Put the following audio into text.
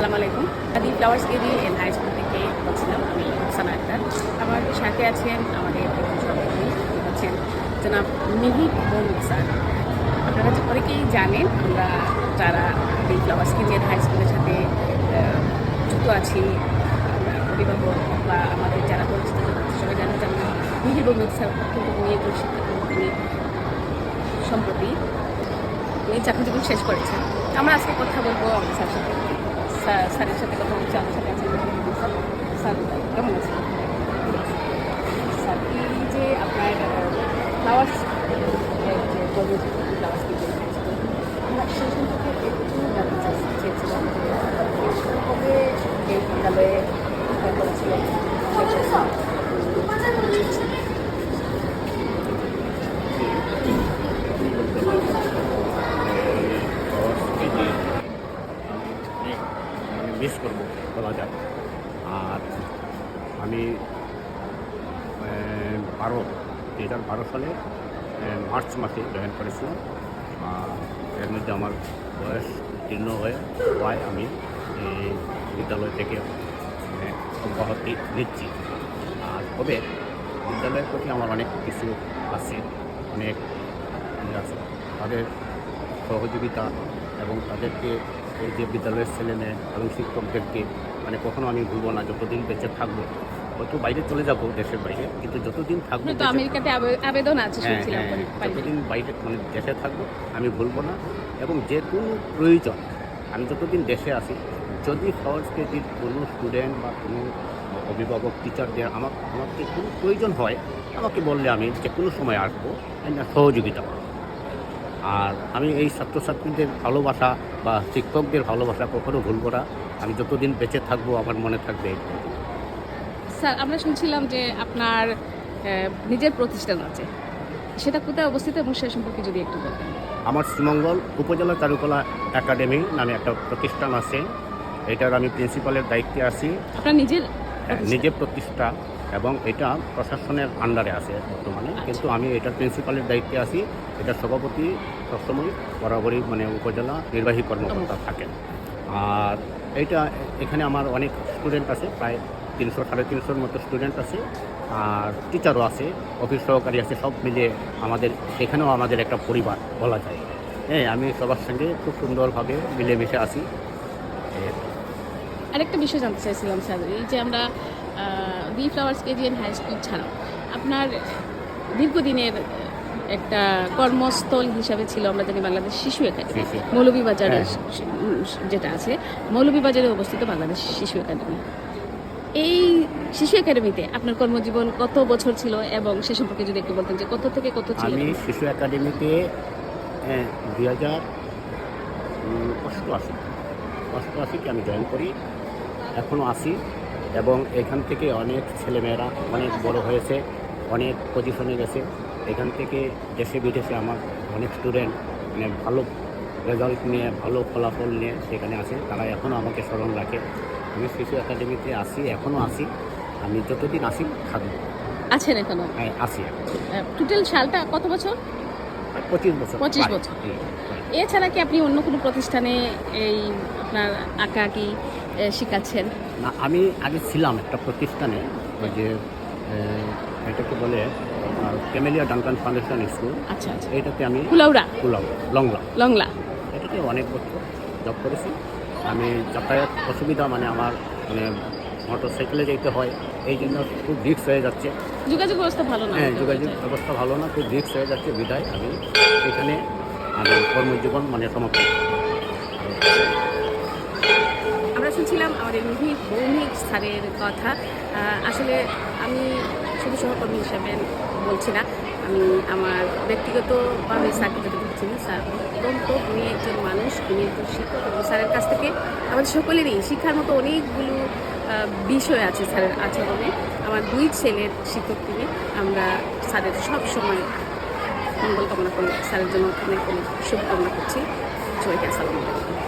আসসালামু আলাইকুম। Adi flowers KG and high school থেকে বলছিলাম, আমি সানা আক্তার। আমার সাথে আছেন আমাদের সভাপতি হচ্ছেন জনাব মিহির মৌমিক স্যার। আপনারা অনেকেই জানেন, আমরা যারা এই ফ্লাওয়ার্স এন হাই স্কুলের সাথে যুক্ত আছি অভিভাবক বা আমাদের যারা পরিচিত সবাই জানেন যে আমরা মিহির মৌমিক স্যার অত্যন্ত মেয়ে শিক্ষক তিনি সম্প্রতি উনি চাকরি জীবন শেষ করেছেন। আমরা আজকে কথা বলব স্যার সাথে। স্যারের সাথে কথা বলছি আমার সাথে আছেন স্যার স্যার কেমন আছেন স্যার এই যে আপনার ফ্লাওয়ার্স যে কর্মসূচি ফ্লাওয়ার্স আমরা সেই সম্পর্কে একটু জানতে চাই- চেয়েছিলাম যে কবে এই বিদ্যালয়ে শিক্ষা করেছিলেন সেই সম্পর্কে। মিস করব বলা যায় আর আমি বারো, দুই হাজার বারো সালে মার্চ মাসে জয়েন করেছিলাম এর মধ্যে আমার বয়স উত্তীর্ণ হয়ে, হওয়ায় আমি বিদ্যালয় থেকে অব্যাহতি নিচ্ছি। আর তবে বিদ্যালয়ের প্রতি আমার অনেক কিছু আছে, অনেক আছে। তাদের সহযোগিতা এবং তাদেরকে এই যে বিদ্যালয়ের ছেলে মেয়ে এবং শিক্ষকদেরকে মানে কখনো আমি ভুলবো না যতদিন বেঁচে থাকব। হয়তো বাইরে চলে যাব দেশের বাইরে কিন্তু যতদিন থাকব তো আমেরিকাতে আবেদন আছে হ্যাঁ, শুনছিলাম হ্যাঁ, যতদিন বাইরে মানে দেশে থাকব আমি ভুলবো না। এবং যে কোনো প্রয়োজন আমি যতদিন দেশে আছি যদি ফার্স্ট কেজির কোনো স্টুডেন্ট বা কোনো অভিভাবক টিচারদের আমার আমাকে কোনো প্রয়োজন হয় আমাকে বললে আমি যে কোনো সময় আসব আমি সহযোগিতা করব। আর আমি এই ছাত্রছাত্রীদের ভালোবাসা বা শিক্ষকদের ভালোবাসা কখনো ভুলবো না। আমি যতদিন বেঁচে থাকব আমার মনে থাকবে স্যার আমরা শুনছিলাম যে আপনার নিজের প্রতিষ্ঠান আছে। সেটা কোথায় অবস্থিত এবং সে সম্পর্কে যদি একটু বলতেন। আমার শ্রীমঙ্গল উপজেলা চারুকলা একাডেমি নামে একটা প্রতিষ্ঠান আছে। এটার আমি প্রিন্সিপালের দায়িত্বে আছি। আপনার নিজের হ্যাঁ, নিজে প্রতিষ্ঠা এবং এটা প্রশাসনের আন্ডারে আছে বর্তমানে। কিন্তু আমি এটার প্রিন্সিপালের দায়িত্বে আছি। এটার সভাপতি সবসময় বরাবরই মানে উপজেলা নির্বাহী কর্মকর্তা থাকেন। আর এইটা এখানে আমার অনেক স্টুডেন্ট আছে, প্রায় তিনশো, সাড়ে তিনশোর মতো স্টুডেন্ট আছে। আর টিচারও আছে অফিস সহকারী আছে, সব মিলিয়ে আমাদের, এখানেও আমাদের একটা পরিবার বলা যায়। হ্যাঁ আমি সবার সঙ্গে খুব সুন্দরভাবে মিলেমিশে আছি। আরেকটা বিষয় জানতে চাইছিলাম স্যার, এই যে আমরা B flowers KG and high school ছাড়াও আপনার দীর্ঘদিনের একটা কর্মস্থল হিসাবে ছিল আমরা জানি বাংলাদেশ শিশু একাডেমি শিশু। মৌলভীবাজারের হ্যাঁ। যেটা আছে মৌলভীবাজারে অবস্থিত বাংলাদেশ শিশু একাডেমি এই শিশু একাডেমিতে আপনার কর্মজীবন কত বছর ছিল এবং সে সম্পর্কে যদি একটু বলতেন যে কত থেকে কত ছিল আমি শিশু একাডেমিতে দুই হাজার অষ্টআশি অষ্টআশিতে আমি জয়েন করি এখনও আসি এবং এখান থেকে অনেক ছেলেমেয়েরা অনেক বড় হয়েছে অনেক পজিশনে গেছে। এখান থেকে দেশে বিদেশে আমার অনেক স্টুডেন্ট মানে ভালো রেজাল্ট নিয়ে ভালো ফলাফল নিয়ে সেখানে আছে। তারা এখনও আমাকে স্মরণ রাখে। আমি শিশু একাডেমিতে আসি এখনও আসি আমি যতদিন আসি থাকব। আছেন এখনও? হ্যাঁ আসি টোটাল সালটা কত বছর? পঁচিশ বছর। পঁচিশ বছর। এছাড়া কি আপনি অন্য কোনো প্রতিষ্ঠানে এই আপনার আঁকা কি শেখাচ্ছেন? না আমি আগে ছিলাম একটা প্রতিষ্ঠানে ওই যে এটাকে বলে ক্যামেলিয়া ডানকান ফাউন্ডেশন স্কুল। আচ্ছা আচ্ছা। এইটাতে আমি কুলাউড়া? কুলাম লংলা। লংলা। এটাতে অনেক বছর জব করেছি। আমি যাতায়াত অসুবিধা মানে আমার মানে মোটর সাইকেলে যেতে হয় এই জন্য খুব রিক্স হয়ে যাচ্ছে। যোগাযোগ ব্যবস্থা ভালো না? হ্যাঁ যোগাযোগ ব্যবস্থা ভালো না খুব রিক্স হয়ে যাচ্ছে বিদায় আমি এখানে আমি কর্মজীবন মানে সমাপ্ত। আমরা শুনছিলাম আমাদের মিহি ভৌমিক স্যারের কথা। আসলে আমি শুধু সহকর্মী হিসাবে বলছি না, আমি আমার ব্যক্তিগতভাবে স্যারকে বলছি না স্যার অত্যন্ত উনি একজন মানুষ, উনি একজন শিক্ষক এবং স্যারের কাছ থেকে আমাদের সকলেরই শিক্ষার মতো অনেকগুলো বিষয় আছে স্যারের আচরণে। আমার দুই ছেলের শিক্ষক তিনি। আমরা স্যারের সব সময় মঙ্গল কামনা করি, স্যারের জন্য অনেক অনেক শুভকামনা করছি। সবাইকে আসসালামু আলাইকুম।